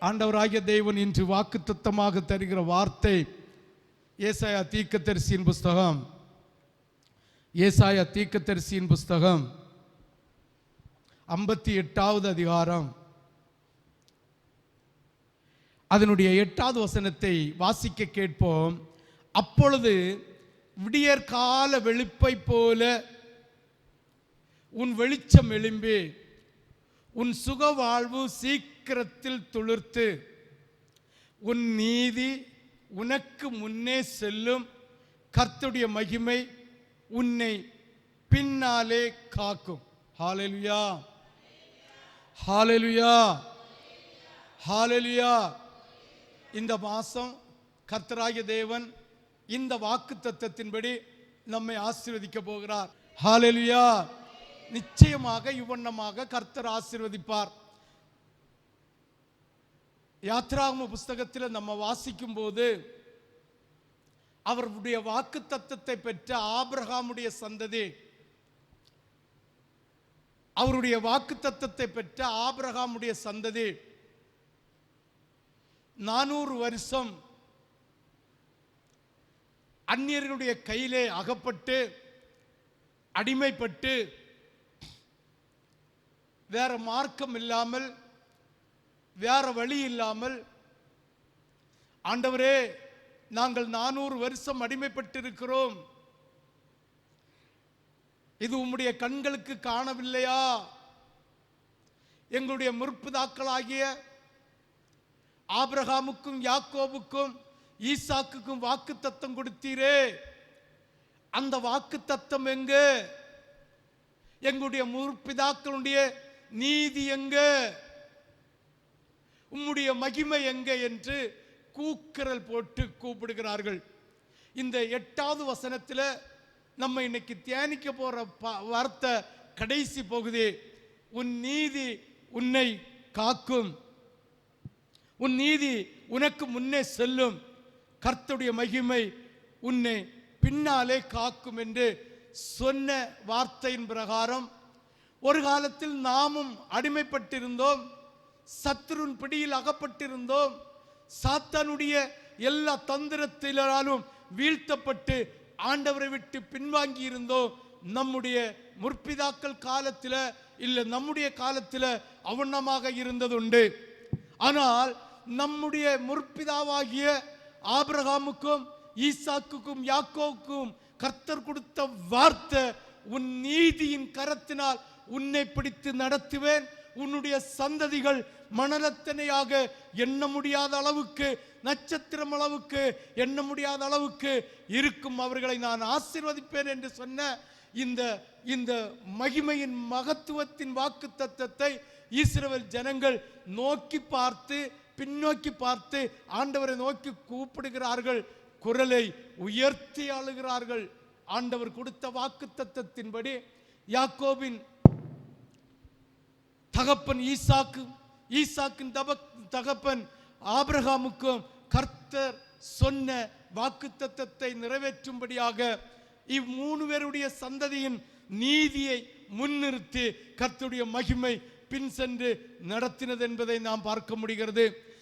ஆண்டவராகிய தேவன் இன்று வாக்குத்தத்தமாக தருகிற வார்த்தை ஏசாயா தீக்கத்தரிசியின் புஸ்தகம். ஏசாயா தீக்கத்தரிசியின் புஸ்தகம். ஐம்பத்தி எட்டாவது அதிகாரம். அதனுடைய எட்டாவது வசனத்தை வாசிக்க கேட்போம். அப்பொழுது விடியற்கால வெளிப்பை போல உன் வெளிச்சம் எழும்பி. உன் சுக வாழ்வு சீக்கிரத்தில் துளிர்த்து உன் நீதி உனக்கு முன்னே செல்லும். கர்த்துடைய மகிமை உன்னை பின்னாலே காக்கும். ஹாலெலுயா ஹாலெலுயா ஹாலெலுயா இந்த மாசம் கர்த்தராகிய தேவன் இந்த வாக்கு தத்துவத்தின்படி நம்மை ஆசீர்வதிக்க போகிறார். ஹாலெலுயா நிச்சயமாக இவ்வண்ணமாக கர்த்தர் ஆசிர்வதிப்பார். யாத்ராகம புஸ்தகத்தில் நம்ம வாசிக்கும் போது அவருடைய வாக்கு தத்தத்தை பெற்ற ஆபிரகாமுடைய சந்ததி அவருடைய வாக்கு தத்தத்தை பெற்ற ஆபிரகாமுடைய சந்ததி நானூறு வருஷம் அந்நியர்களுடைய கையிலே அகப்பட்டு அடிமைப்பட்டு வேற மார்க்கம் இல்லாமல் வேற வழி இல்லாமல் ஆண்டவரே நாங்கள் நானூறு வருஷம் அடிமைப்பட்டிருக்கிறோம். இது உம்முடைய கண்களுக்கு காணவில்லையா? எங்களுடைய முற்பிதாக்களாகிய ஆபிரகாமுக்கும் யாக்கோவுக்கும் ஈசாக்குக்கும் வாக்கு தத்தம் கொடுத்தீரே. அந்த வாக்கு தத்தம் எங்கு? எங்களுடைய முற்பிதாக்களுடைய நீதி எங்க? உம்முடைய மகிமை எங்க என்று கூக்குரல் போட்டு கூப்பிடுகிறார்கள். இந்த எட்டாவது வசனத்துல நம்ம இன்னைக்கு தியானிக்க போற வார்த்தை கடைசி பகுதி. உன் நீதி உன்னை காக்கும். உன் நீதி உனக்கு முன்னே செல்லும். கர்த்துடைய மகிமை உன்னை பின்னாலே காக்கும் என்று சொன்ன வார்த்தையின் பிரகாரம் ஒரு காலத்தில் நாமும் அடிமைப்பட்டிருந்தோம் சத்துருன் பிடியில் அகப்பட்டிருந்தோம் சாத்தானுடைய எல்லா தந்திரத்திலாலும் வீழ்த்தப்பட்டு ஆண்டவரை விட்டு பின்வாங்கி இருந்தோம். நம்முடைய முற்பிதாக்கள் காலத்தில் இல்ல நம்முடைய காலத்தில் அவண்ணமாக இருந்ததுண்டு. ஆனால் நம்முடைய முற்பிதாவாகிய ஆபிரகாமுக்கும் ஈசாக்குக்கும் யாக்கோவுக்கும் கர்த்தர் கொடுத்த வார்த்தை உன் நீதியின் கரத்தினால் உன்னை பிடித்து நடத்துவேன். உன்னுடைய சந்ததிகள் மணலத்தனையாக எண்ண முடியாத அளவுக்கு நட்சத்திரம் அளவுக்கு எண்ண முடியாத அளவுக்கு இருக்கும் அவர்களை நான் ஆசீர்வதிப்பேன் என்று சொன்ன இந்த இந்த மகிமையின் மகத்துவத்தின் வாக்கு தத்தத்தை ஈஸ்வரவர் ஜனங்கள் நோக்கி பார்த்து பின்னோக்கி பார்த்து ஆண்டவரை நோக்கி கூப்பிடுகிறார்கள். குரலை உயர்த்தி அழுகிறார்கள். ஆண்டவர் கொடுத்த வாக்கு தத்தத்தின்படி யாக்கோபின் தகப்பன் ஈசாக்கு ஈசாக்கின் தப தகப்பன் ஆபிரகாமுக்கும் கர்த்தர் சொன்ன வாக்குத்தத்தத்தை நிறைவேற்றும்படியாக இம்மூணு பேருடைய சந்ததியின் நீதியை முன்னிறுத்தி கர்த்தருடைய மகிமை பின் சென்று நடத்தினது என்பதை நாம் பார்க்க முடிகிறது.